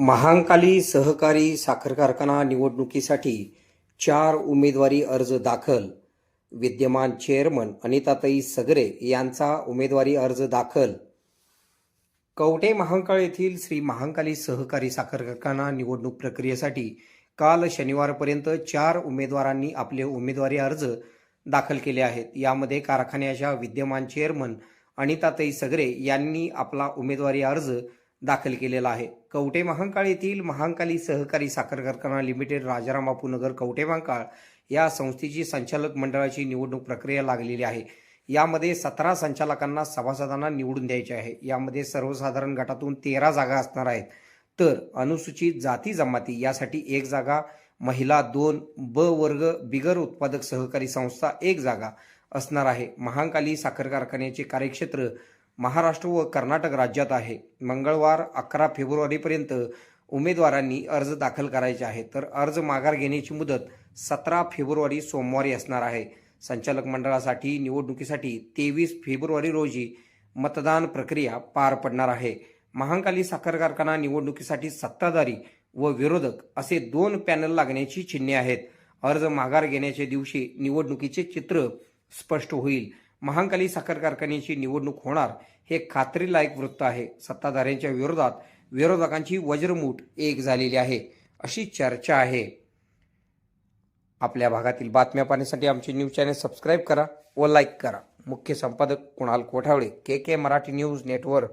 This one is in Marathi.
महांकाली सहकारी साखर कारखाना निवडणुकीसाठी चार उमेदवारी अर्ज दाखल. विद्यमान चेअरमन अनिताताई सगरे यांचा उमेदवारी अर्ज दाखल. कवटे महांकाळ येथील श्री महांकाली सहकारी साखर कारखाना निवडणूक प्रक्रियेसाठी काल शनिवारपर्यंत चार उमेदवारांनी आपले उमेदवारी अर्ज दाखल केले आहेत. यामध्ये कारखान्याच्या विद्यमान चेअरमन अनिताताई सगरे यांनी आपला उमेदवारी अर्ज दाखल केलेला आहे. कवटे महांकाळ येथील महांकाली सहकारी साखर कारखाना लिमिटेड राजाराम बापूनगर नगर महांकाळ या संस्थेची संचालक मंडळाची निवडणूक प्रक्रिया लागलेली आहे. यामध्ये सतरा संचालकांना सभासदांना निवडून द्यायचे आहे. यामध्ये सर्वसाधारण गटातून तेरा जागा असणार आहेत. तर अनुसूचित जाती जमाती यासाठी एक जागा महिला दोन ब वर्ग बिगर उत्पादक सहकारी संस्था एक जागा असणार आहे. महांकाली साखर कारखान्याचे कार्यक्षेत्र महाराष्ट्र व कर्नाटक राज्यात आहे. मंगळवार अकरा फेब्रुवारीपर्यंत उमेदवारांनी अर्ज दाखल करायचे आहे तर अर्ज माघार घेण्याची मुदत सतरा फेब्रुवारी सोमवारी असणार आहे. संचालक मंडळासाठी निवडणुकीसाठी तेवीस फेब्रुवारी रोजी मतदान प्रक्रिया पार पडणार आहे. महांकाली साखर कारखाना निवडणुकीसाठी सत्ताधारी व विरोधक असे दोन पॅनल लागण्याची चिन्हे आहेत. अर्ज माघार घेण्याच्या दिवशी निवडणुकीचे चित्र स्पष्ट होईल. महांकाली साखर कारखान्याची निवडणूक होणार हे खात्रीलायक वृत्त आहे. सत्ताधाऱ्यांच्या विरोधात विरोधकांची वज्रमूठ एक झालेली आहे अशी चर्चा आहे. आपल्या भागातील बातम्या पाहण्यासाठी आमचे न्यूज चॅनल सबस्क्राईब करा व लाईक करा. मुख्य संपादक Kunal Kothawale K K Marathi news network.